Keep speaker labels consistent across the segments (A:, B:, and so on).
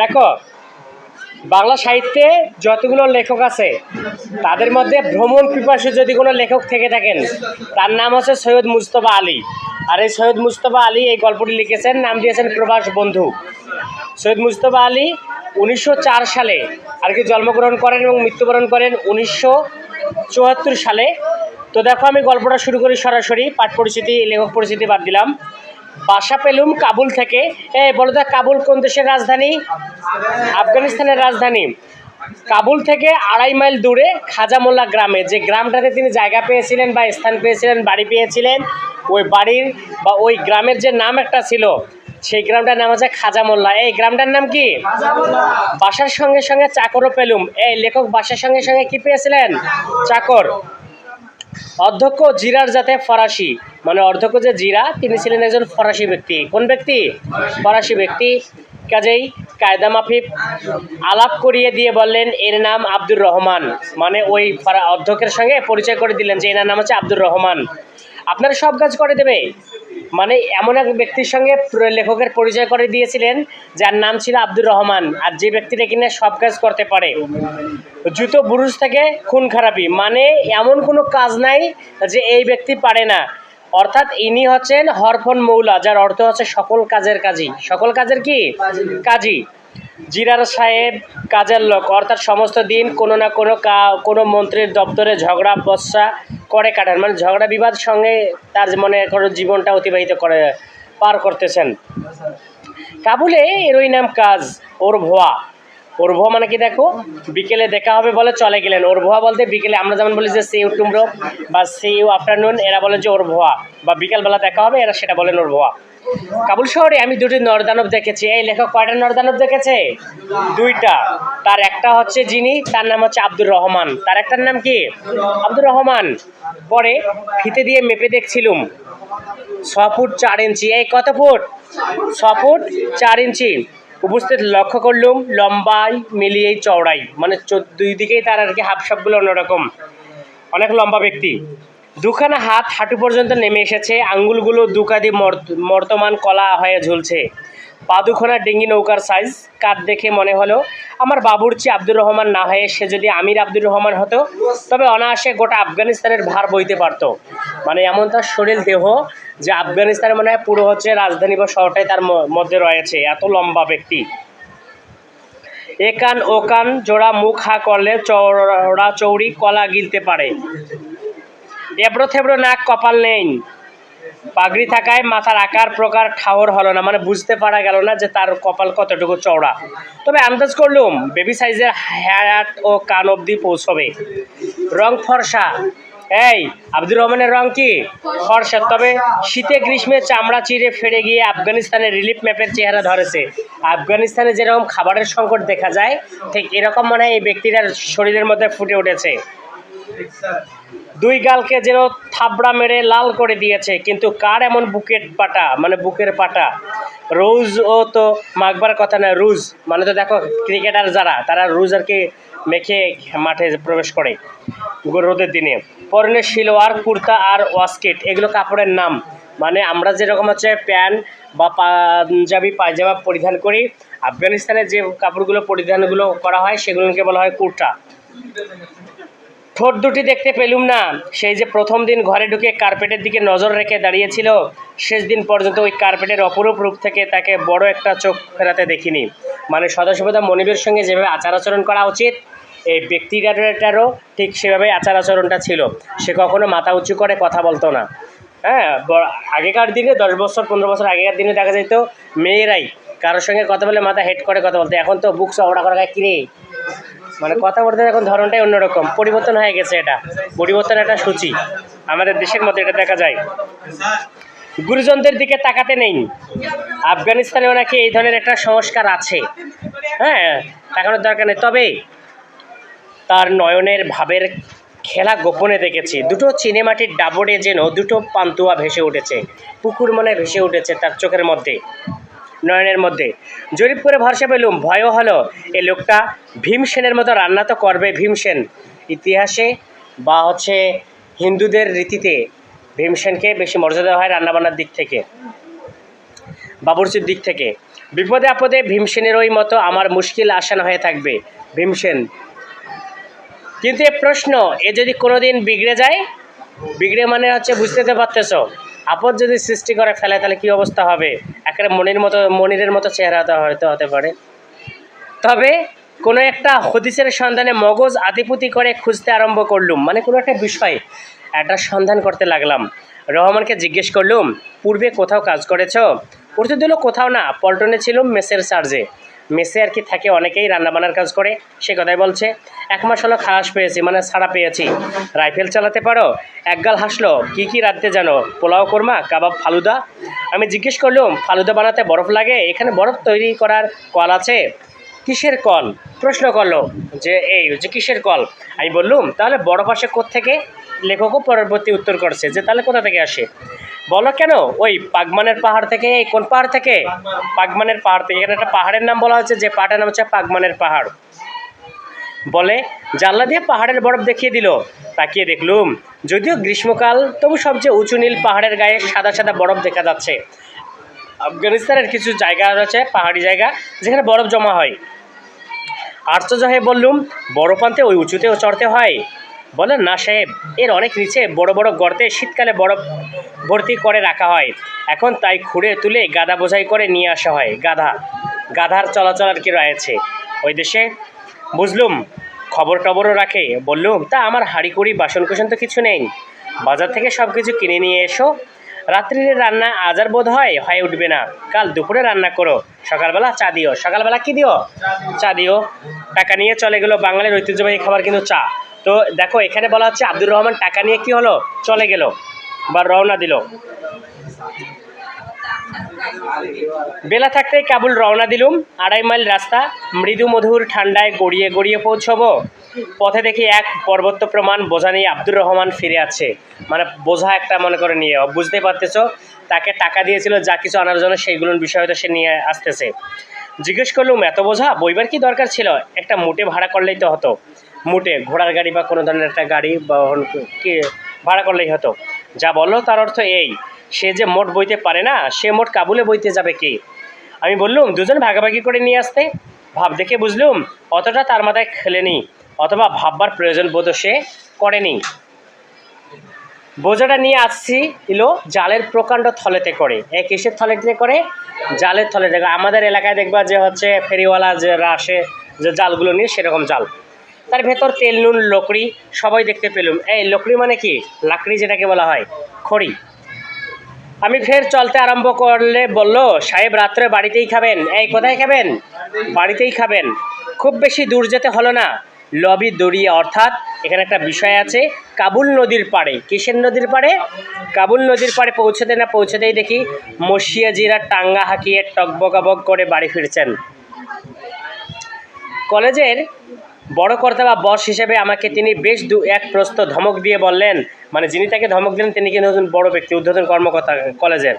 A: দেখো, বাংলা সাহিত্যে যতগুলো লেখক আছে, তাদের মধ্যে ভ্রমণ পিপাসু যদি কোনো লেখক থেকে থাকেন, তার নাম হচ্ছে সৈয়দ মুস্তফা আলী। আর এই সৈয়দ মুস্তফা আলী এই গল্পটি লিখেছেন, নাম দিয়েছেন প্রবাস বন্ধু। সৈয়দ মুস্তফা আলী উনিশশো চার সালে আর কি জন্মগ্রহণ করেন এবং মৃত্যুবরণ করেন উনিশশো চুয়াত্তর সালে। তো দেখো, আমি গল্পটা শুরু করি সরাসরি, পাঠ পরিচিতি, লেখক পরিচিতি বাদ দিলাম। বাসা পেলুম কাবুল থেকে। এ বলো তো কাবুল কোন দেশের রাজধানী? আফগানিস্তানের রাজধানী। কাবুল থেকে আড়াই মাইল দূরে খাজামোল্লা গ্রামে। যে গ্রামটাতে তিনি জায়গা পেয়েছিলেন বা স্থান পেয়েছিলেন বাড়ি পেয়েছিলেন ওই বাড়ির বা ওই গ্রামের যে নাম একটা ছিল সেই গ্রামটার নাম হচ্ছে খাজামোল্লা। এই গ্রামটার নাম কি? বাসার সঙ্গে সঙ্গে চাকরও পেলুম। এই লেখক বাসার সঙ্গে সঙ্গে কি পেয়েছিলেন? চাকর। অধ্যক্ষ জিরার যাতে ফরাসি। মানে অধ্যক্ষ যে জিরা, তিনি ছিলেন একজন ফরাসি ব্যক্তি। কোন ব্যক্তি? ফরাসি ব্যক্তি। কাজেই কায়দা মাফিক আলাপ করিয়ে দিয়ে বললেন, এর নাম আব্দুর রহমান। মানে ওই অধ্যক্ষের সঙ্গে পরিচয় করে দিলেন যে এনার নাম হচ্ছে আব্দুর রহমান। আপনারা সব কাজ করে দেবে। মানে এমন এক ব্যক্তির সঙ্গে লেখকের পরিচয় করে দিয়েছিলেন, যার নাম ছিল আব্দুর রহমান। আর যে ব্যক্তিটা কিনা সব কাজ করতে পারে। জুতো বুরুজ থেকে খুন খারাপি। মানে এমন কোনো কাজ নাই যে এই ব্যক্তি পারে না। অর্থাৎ ইনি হচ্ছেন হরফন মৌলা, যার অর্থ হচ্ছে সকল কাজের কাজী। সকল কাজের কি? কাজী। জিরার সাহেব কাজের লোক। অর্থাৎ সমস্ত দিন কোনো না কোনো কোনো মন্ত্রীর দপ্তরে ঝগড়া বস্যা করে কাটান মানে ঝগড়া বিবাদ সঙ্গে তার মনে করো জীবনটা অতিবাহিত করে, পার করতেছেন। কাবুলে এর ওই নাম কাজ ওর ভোয়া ওর ভোয়া মানে কি দেখো? বিকেলে দেখা হবে বলে চলে গেলেন। ওর ভোয়া বলতে বিকেলে আমরা যেমন বলি যে সে ইউ টুমরো বা সে ইউ আফটারনুন, এরা বলে যে ওর ভোয়া বা বিকেলবেলা দেখা হবে, এরা সেটা বলেন ওর ভুয়া কাবুল শহরে আমি দুটি নরদানব দেখেছি। এই লেখক কয়টা নরদানব দেখেছে? দুইটা। তার একটা হচ্ছে যিনি, তার নাম হচ্ছে আব্দুর রহমান। তার একটার নাম কি? আব্দুর রহমান। পরে ফিতে দিয়ে মেপে দেখছিলুম। ছ ফুট চার ইঞ্চি। এই কত ফুট? ছ ফুট চার ইঞ্চি। উপস্থিত লক্ষ্য করলুম, লম্বাই মিলিয়েই চওড়াই। মানে দুই দিকেই তার আর কি হাফ সবগুলো অন্যরকম। অনেক লম্বা ব্যক্তি। দুখানা হাত হাঁটু পর্যন্ত নেমে এসেছে। আঙ্গুলগুলো দুকাদি মর্ত- মর্তমান কলা হয়ে ঝুলছে। পা দুখানা ডিঙ্গি নৌকার সাইজ কাঠ দেখে মনে হলো, আমার বাবুর্চি আব্দুর রহমান না হয়ে সে যদি আমির আব্দুর রহমান হতো, তবে অনায়াসে গোটা আফগানিস্তানের ভার বইতে পারতো। মানে এমন তার শরীর দেহ, যে আফগানিস্তানে মনে হয় পুরো হচ্ছে রাজধানী বা শহরটাই তার মধ্যে রয়েছে, এত লম্বা ব্যক্তি। এ কান ও কান জোড়া মুখ হা করলে চওড়া চৌড়ি কলা গিলতে পারে। এবড়ো থেবড়ো নাক কপাল নেই। পাগড়ি থাকায় মাথার আকার প্রকার ঠাওর হলো না মানে বুঝতে পারা গেল না যে তার কপাল কতটুকু চওড়া। তবে আন্দাজ করলুম বেবি সাইজের হ্যাট ও কান অবধি পৌঁছবে। রং ফর্সা। এই, আব্দুর রহমানের রং কি? ফর্সা। তবে শীতে গ্রীষ্মে চামড়া চিরে ফেড়ে গিয়ে আফগানিস্তানের রিলিফ ম্যাপের চেহারা ধরেছে। আফগানিস্তানে যেরকম খাবারের সংকট দেখা যায়, ঠিক এরকম মনে হয় এই ব্যক্তিটার শরীরের মধ্যে ফুটে উঠেছে। দুই গালকে যেন থাবড়া মেরে লাল করে দিয়েছে, কিন্তু কার এমন বুকের পাটা? মানে বুকের পাটা? রোজ ও তো মাখবার কথা না, রুজ। মানে তো দেখো, ক্রিকেটার যারা, তারা রুজ আর কি মেখে মাঠে প্রবেশ করে রোদের দিনে। পরনে সিলোয়ার, কুর্তা আর ওয়াস্কেট, এগুলো কাপড়ের নাম। মানে আমরা যেরকম হচ্ছে প্যান্ট বা পাঞ্জাবি, পায়জামা পরিধান করি, আফগানিস্তানে যে কাপড়গুলো পরিধানগুলো করা হয়, সেগুলোকে বলা হয় কুর্তা। ঠোঁট দুটি দেখতে পেলুম না। সেই যে প্রথম দিন ঘরে ঢুকে কার্পেটের দিকে নজর রেখে দাঁড়িয়েছিল, শেষ দিন পর্যন্ত ওই কার্পেটের অপরূপ রূপ থেকে তাকে বড় একটা চোখ ফেরাতে দেখিনি। মানে সদাসর্বদা মনিবের সঙ্গে যেভাবে আচার আচরণ করা উচিত, এই ব্যক্তিটারও ঠিক সেভাবে আচার আচরণটা ছিল। সে কখনো মাথা উঁচু করে কথা বলতো না। হ্যাঁ আগেকার দিনে, দশ বছর, পনেরো বছর আগেকার দিনে দেখা যেত, মেয়েরাই কারোর সঙ্গে কথা বলে মাথা হেড করে কথা বলতো। এখন তো বুক চওড়া করা কিরে? মানে কথা বলতে এখন ধরনটাই অন্যরকম। পরিবর্তন হয়ে গেছে এটা। পরিবর্তন একটা সূচি। আমাদের দেশের মধ্যে এটা দেখা যায়। গুরুজনদের দিকে তাকাতে নেই আফগানিস্তানেও নাকি এই ধরনের একটা সংস্কার আছে। হ্যাঁ তাকানোর দরকার নেই। তবে তার নয়নের ভাবের খেলা গোপনে দেখেছি। দুটো চিনেমাটির ডাবরে যেন দুটো পান্তুয়া ভেসে উঠেছে। পুকুর মনে ভেসে উঠেছে তার চোখের মধ্যে। নয়নের মধ্যে। জরিপ করে ভরসা পেলুম, ভয়ও হলো, এ লোকটা ভীমসেনের মতো রান্না তো করবে ভীমসেন ইতিহাসে বা হচ্ছে হিন্দুদের রীতিতে ভীমসেনকে বেশি মর্যাদা হয় রান্নাবান্নার দিক থেকে, বাবুর্চির দিক থেকে। বিপদে আপদে ভীমসেনের ওই মতো আমার মুশকিল আসান হয়ে থাকবে ভীমসেন কিন্তু এ প্রশ্ন, এ যদি কোনোদিন বিগড়ে যায়, বিগড়ে মানে হচ্ছে বুঝতে পারতেছ, আপদ যদি সৃষ্টি করে ফেলে তাহলে কি অবস্থা হবে? একেবারে মনির মতো, মনিরের মতো চেহারা হয়তো হতে পারে। তবে কোনো একটা হদিসের সন্ধানে মগজ আদিপুতি করে খুঁজতে আরম্ভ করলুম। মানে কোনো একটা বিষয় একটা সন্ধান করতে লাগলাম। রহমানকে জিজ্ঞেস করলুম, পূর্বে কোথাও কাজ করেছ? উত্তর দিল কোথাও না, পল্টনে ছিল মেসের চার্জে। মেসে আর কি থাকে, অনেকেই রান্নাবান্নার কাজ করে, সে কথাই বলছে। এক মাস হলো খালাস পেয়েছি মানে ছাড়া পেয়েছি। রাইফেল চালাতে পারো? একগাল হাসলো, কি কি রাঁধতে জানো? পোলাও কোরমা, কাবাব ফালুদা? আমি জিজ্ঞেস করলুম, ফালুদা বানাতে বরফ লাগে? এখানে বরফ তৈরি করার কল আছে? কিসের কল? প্রশ্ন করল, যে, এই, যে, কিসের কল? আমি বললুম, তাহলে বরফ আসে থেকে লেখকও পরবর্তী উত্তর করছে, যে তাহলে কোথা থেকে আসে? বলো কেন? ওই পাগমানের পাহাড় থেকে, এই কোন পাহাড় থেকে? পাগমানের পাহাড় থেকে, এখানে একটা পাহাড়ের নাম বলা হচ্ছে যে পাহাড়ের নাম হচ্ছে পাগমানের পাহাড়। বলে, জানলা দিয়ে পাহাড়ের বরফ দেখিয়ে দিল, তাকিয়ে দেখলুম, যদিও গ্রীষ্মকাল, তবু সবচেয়ে উঁচু নীল পাহাড়ের গায়ে সাদা সাদা বরফ দেখা যাচ্ছে। আফগানিস্তানের কিছু জায়গা রয়েছে, পাহাড়ি জায়গা, যেখানে বরফ জমা হয়। আশ্চর্য হয়ে বললুম, বরফ আনতে ওই উঁচুতেও চড়তে হয়। বলেন না সাহেব, এর অনেক নিচে বড় বড় গর্তে শীতকালে বরফ ভর্তি করে রাখা হয়। এখন তাই খুঁড়ে তুলে গাদা বোঝাই করে নিয়ে আসা হয়। গাধা, গাধার চলাচল আর কি রয়েছে? ওই দেশে? বুঝলুম খবর টবরও রাখে। বললুম, তা আমার হাঁড়ি কুড়ি বাসন কুসন তো কিছু নেই। বাজার থেকে সব কিছু কিনে নিয়ে এসো। রাত্রির রান্না আজ আর বোধ হয় হয়ে উঠবে না। কাল দুপুরে রান্না করো। সকালবেলা চা দিও। সকালবেলা কি দিও? চা দিও। টাকা নিয়ে চলে গেলো বাঙালির ঐতিহ্যবাহী খাবার কিন্তু চা। তো দেখো, এখানে বলা হচ্ছে আব্দুর রহমান টাকা নিয়ে কি হলো? চলে গেল বা রওনা দিল। বেলা থাকতেই কাবুল রওনা দিলুম। আড়াই মাইল রাস্তা, মৃদু মধুর ঠান্ডায় গড়িয়ে গড়িয়ে পৌঁছবো। পথে দেখি এক পর্বত্য প্রমাণ বোঝা নিয়ে আব্দুর রহমান ফিরে আছে। মানে বোঝা একটা মনে করে নিয়ে, বুঝতে পারতেছো? তাকে টাকা দিয়েছিল, যা কিছু আনার জন্য সেইগুলোর বিষয় হয়তো সে নিয়ে আসতেছে। জিজ্ঞেস করলুম, এত বোঝা? বইবার কি দরকার ছিল? একটা মোটে ভাড়া করলেই তো হতো। মুটে ঘোড়ার গাড়ি বা কোনো ধরনের একটা গাড়ি বা কি ভাড়া করলেই হতো। যা বলল তার অর্থ এই, সে যে মোট বইতে পারে না, সে মোট কাবুলে বইতে যাবে কি? আমি বললুম, দুজন ভাগাভাগি করে নিয়ে আসতে। ভাব দেখে বুঝলুম, অতটা তার মাথায় খেলেনি, অথবা ভাববার প্রয়োজন বোধ সে করেনি। বোঝাটা নিয়ে আসছি এলো জালের প্রকাণ্ড থলেতে করে। এ কিসের থলেতে করে? জালের থলেতে আমাদের এলাকায় দেখবা যে হচ্ছে ফেরিওয়ালা যে আসে, যে জালগুলো নিয়ে সেরকম জাল। তার ভেতর তেল, নুন, লকড়ি সবাই দেখতে পেলুম। এই, লকড়ি মানে কি? লাকড়ি যেটাকে বলা হয়, খড়ি। আমি ফের চলতে আরম্ভ করলে বলল, সাহেব, রাত্রে বাড়িতেই খাবেন? এই, কোথায় খাবেন? বাড়িতেই খাবেন। খুব বেশি দূর যেতে হলো না। লবি দড়িয়ে অর্থাৎ এখানে একটা বিষয় আছে, কাবুল নদীর পাড়ে। কিসের নদীর পাড়ে? কাবুল নদীর পাড়ে পৌঁছতে না পৌঁছতেই দেখি মসিয়াজিরা টাঙ্গা হাঁকিয়ে টকবকাবক করে বাড়ি ফিরছেন। কলেজের বড় কর্তা বা বস হিসেবে আমাকে তিনি বেশ দু এক প্রস্ত ধমক দিয়ে বললেন মানে যিনি তাকে ধমক দিলেন তিনি কিন্তু একজন বড় ব্যক্তি উদ্বোধন কর্মকর্তা কলেজের।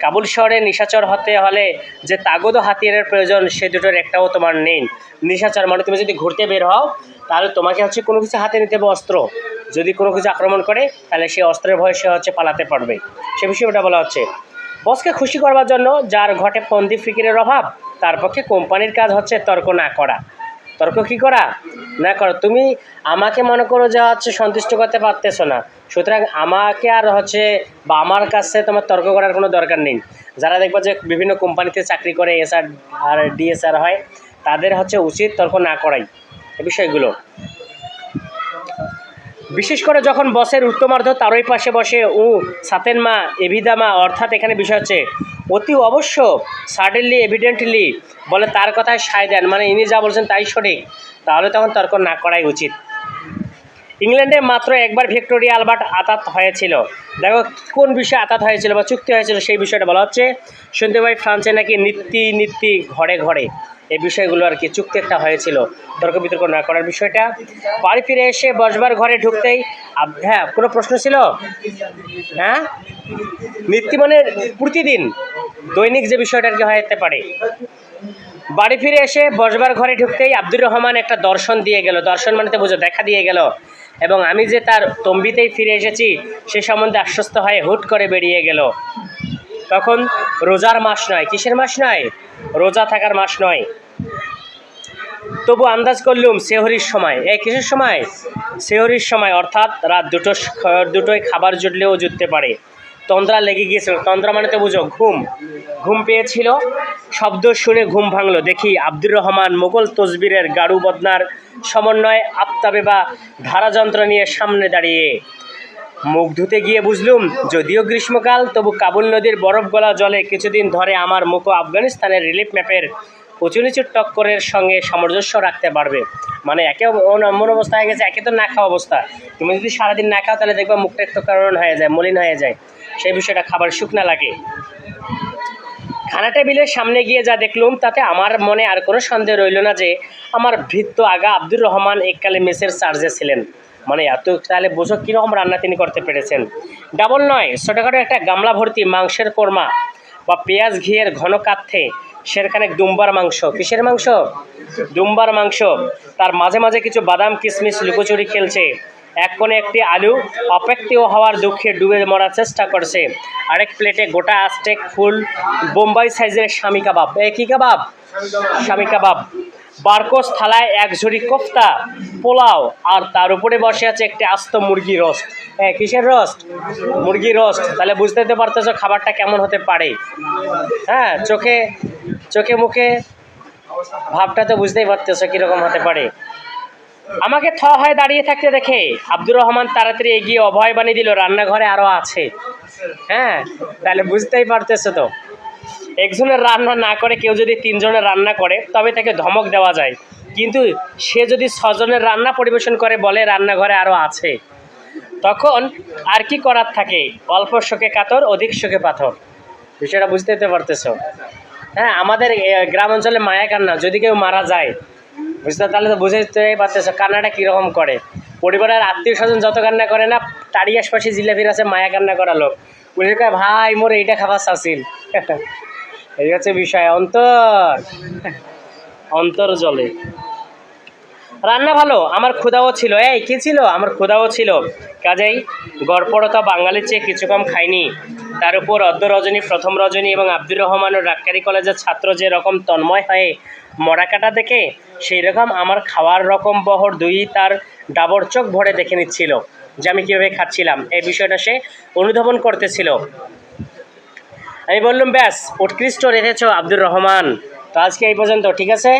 A: কাবুল শহরে নিশাচর হতে হলে যে তাগদ হাতিয়ারের প্রয়োজন, সে দুটোর একটাও তোমার নেই। নিশাচর মানে তুমি যদি ঘুরতে বের হও, তাহলে তোমাকে হচ্ছে কোনো কিছু হাতে নিতে হবে অস্ত্র। যদি কোনো কিছু আক্রমণ করে, তাহলে সে অস্ত্রের ভয়ে সে হচ্ছে পালাতে পারবে। সে বিষয়ে ওটা বলা হচ্ছে। বসকে খুশি করবার জন্য, যার ঘটে ফন্দি ফিকিরের অভাব, তার পক্ষে কোম্পানির কাজ হচ্ছে তর্ক না করা। তর্ক কি করা? না করো। তুমি আমাকে মনে করো যে হচ্ছে সন্তুষ্ট করতে পারতেছো না। সুতরাং আমাকে আর হচ্ছে বা আমার কাছে তোমার তর্ক করার কোনো দরকার নেই। যারা দেখবা যে বিভিন্ন কোম্পানিতে চাকরি করে, এসআর, আর ডিএসআর হয়, তাদের হচ্ছে উচিত তর্ক না করাই এই বিষয়গুলো। বিশেষ করে যখন বসের উত্তমার্ধ তারই পাশে বসে, উ, সাতেন মা, এভিদা মা, অর্থাৎ এখানে বিষয় হচ্ছে অতি অবশ্য সাডেনলি এভিডেন্টলি বলে তার কথায় সায় দেন। মানে ইনি যা বলছেন তাই সঠিক। তাহলে তখন তর্ক না করাই উচিত। ইংল্যান্ডে মাত্র একবার ভিক্টোরিয়া আলবার্ট আতাত হয়েছিল। দেখো কোন বিষয়ে আতাত হয়েছিল বা চুক্তি হয়েছিল সেই বিষয়টা বলা হচ্ছে, শুনতে পাই ফ্রান্সে নাকি নীতি নীতি ঘরে ঘরে। এই বিষয়গুলো আর কি, চুক্তি একটা হয়েছিল। তর্ক বিতর্ক না করার বিষয়টা। বাড়ি ফিরে এসে বসবার ঘরে ঢুকতেই হ্যাঁ কোনো প্রশ্ন ছিল? হ্যাঁ? নীতি মানে প্রতিদিন। দৈনিক যে বিষয়টা আর কি হতে পারে। বাড়ি ফিরে এসে বসবার ঘরে ঢুকতেই আব্দুর রহমান একটা দর্শন দিয়ে গেল। দর্শন মানে তো বুঝো, দেখা দিয়ে গেল। এবং আমি যে তার তম্বিতেই ফিরে এসেছি, সে সম্বন্ধে আশ্বস্ত হয়ে হুট করে বেরিয়ে গেল। তখন রোজার মাস নয়। কিসের মাস নয়? রোজা থাকার মাস নয়। তবু আন্দাজ করলুম, সেহরির সময়। এই কিসের সময়? সেহরির সময়, অর্থাৎ রাত দুটো দুটোয় খাবার জুটলেও জুটতে পারে। তন্দ্রা লেগে গিয়েছিল। তন্দ্রা মানে তো বুঝো, ঘুম। ঘুম পেয়েছিল, শব্দ শুনে ঘুম ভাঙলো। দেখি আব্দুর রহমান মোগল তসবিরের গাড়ু বদনার সমন্বয়ে আফতাবে বা ধারাযন্ত্র নিয়ে সামনে দাঁড়িয়ে। মুখ ধুতে গিয়ে বুঝলুম, যদিও গ্রীষ্মকাল, তবু কাবুল নদীর বরফ গলা জলে কিছুদিন ধরে আমার মুখো আফগানিস্তানের রিলিফ ম্যাপের উঁচু নিচু টক্করের সঙ্গে সামঞ্জস্য রাখতে পারবে। মানে একে এমন অবস্থা হয়ে গেছে, একে তো না খাওয়া অবস্থা। তুমি যদি সারাদিন না খাও, তাহলে দেখবা মুখটা একটু কারণ হয়ে যায়, মলিন হয়ে যায়। সেই বিষয়টা খাবার শুকনা লাগে। খানা টেবিলের সামনে গিয়ে যা দেখলুম, তাতে আমার মনে আর কোনো সন্দেহ রইল না যে আমার ভৃত্য আগা আব্দুর রহমান এককালে মেসের চার্জে ছিলেন। মানে এত, তাহলে বোঝো কীরকম রান্না তিনি করতে পেরেছেন। ডাবল নয়, ছোটোখাটো একটা গামলা ভর্তি মাংসের কোরমা বা পেঁয়াজ ঘিয়ের ঘন কাথে সেরখানে দুম্বার মাংস? কিসের মাংস? দুম্বার মাংস। তার মাঝে মাঝে কিছু বাদাম কিশমিশ লুকোচুরি খেলছে। এক কোণে একটি আলু অপেক্ষিও হওয়ার দুঃখে ডুবে মরার চেষ্টা করছে। আরেক প্লেটে গোটা আস্টেক ফুল বোম্বাই সাইজের স্বামী কাবাব। এ কী কাবাব? স্বামী কাবাব। বারকোস থালায় এক ঝুড়ি কোফতা, পোলাও, আর তার উপরে বসে আছে একটি আস্ত মুরগি রোস্ট। হ্যাঁ কিসের রোস্ট? মুরগি রোস্ট। তাহলে বুঝতে তো পারতেছো খাবারটা কেমন হতে পারে। হ্যাঁ চোখে চোখে মুখে ভাবটা তো বুঝতেই পারতেছো কীরকম হতে পারে। আমাকে থ হয়ে দাঁড়িয়ে থাকতে দেখে আব্দুর রহমান তাড়াতাড়ি এগিয়ে অভয় বানিয়ে দিল, রান্নাঘরে আরও আছে। হ্যাঁ তাহলে বুঝতেই পারতেছো তো। একজনের রান্না না করে, কেউ যদি তিনজনের রান্না করে, তবে তাকে ধমক দেওয়া যায়। কিন্তু সে যদি ছজনের রান্না পরিবেশন করে, বলে রান্নাঘরে আরও আছে। তখন আর কি করার থাকে? অল্প শোকে কাতর, অধিক শোকে পাথর। বিষয়টা বুঝতে পারতেছো? হ্যাঁ আমাদের গ্রাম অঞ্চলে মায়া কান্না। যদি কেউ মারা যায়, বুঝতে তাহলে তো বুঝতেই পারতেছো কান্নাটা কীরকম করে। পরিবারের আত্মীয় স্বজন যত কান্না করে না, তারই আশপাশে জিলাপির আছে মায়া কান্না করা লোক। কয়, ভাই, মোর এইটা খাবার চাচ্ছিল। এই হচ্ছে বিষয়, অন্তর। অন্তর জলে। রান্না ভালো, আমার ক্ষুদাও ছিল। এই, কি ছিল? আমার ক্ষুদাও ছিল। কাজেই গড়পড়তা বাঙালির চেয়ে কিছু কম খাইনি। তার উপর অর্ধ রজনী প্রথম রজনী এবং আব্দুর রহমান ও ডাক্তারি কলেজের ছাত্র যে রকম তন্ময় হয়ে মরা কাটা দেখে, সেই রকম আমার খাওয়ার রকম বহর দুই তার ডাবর চোখ ভরে দেখে নিচ্ছিল যে আমি কীভাবে খাচ্ছিলাম। এই বিষয়টা সে অনুধাবন করতেছিল। আমি বললাম ব্যাস উৎকৃষ্ট রেখেছ আব্দুর রহমান। তো আজকে এই পর্যন্ত ঠিক আছে?